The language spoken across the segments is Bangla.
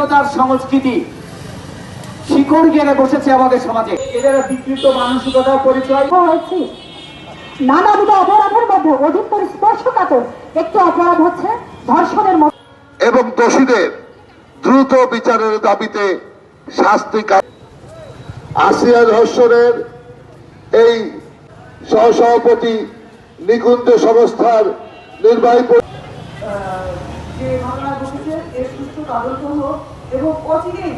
বিচারহীনতার সংস্কৃতি শিকড় গেড়ে বসেছে আমাদের সমাজে। এদের বিকৃত মানসিকতার পরিচয় নানাবিধ অপরাধের মধ্যে স্পর্শকাতর একটি অপরাধ হচ্ছে ধর্ষণের এবং দোষীদের দ্রুত বিচারের দাবিতে শাস্তি আসিয়া ধর্ষণের এই সহসভাপতি নিকুঞ্জ সংস্থার নির্বাহী এর সুষ্ঠু তদন্ত হোক এবং অচিরেই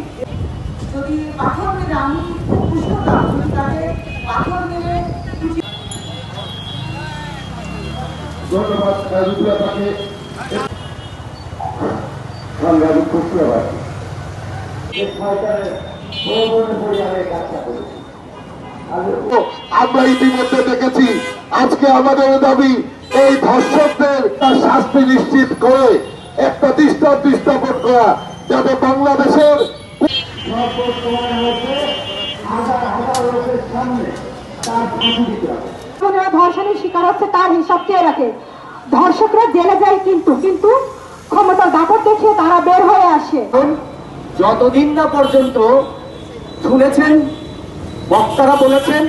যদি পাথর মেরে আমি খুব যদি তাকে পাথর মেরে তাকে। আমরা ইতিমধ্যে দেখেছি আজকে আমাদের দাবি এই ধর্ষকদের তার শাস্তি নিশ্চিত করে একটা দৃষ্টান্ত স্থাপন করা যাতে বাংলাদেশের ধর্ষণের শিকার হচ্ছে তার হিসাব কে রাখে? ধর্ষকরা জেলে যায় কিন্তু কিন্তু ক্ষমতার দাপট দেখিয়ে তারা বের হয়ে আসে। যতদিন না পর্যন্ত শুনেছেন বক্তারা বলেছেন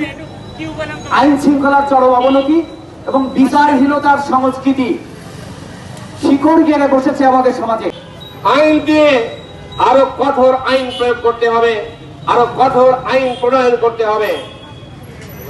আইন শৃঙ্খলার চরম অবনতি এবং বিচারহীনতার সংস্কৃতি শিকড় গেড়ে বসেছে আমাদের সমাজে। আইন দিয়ে আরও কঠোর আইন প্রয়োগ করতে হবে, আরও কঠোর আইন প্রণয়ন করতে হবে।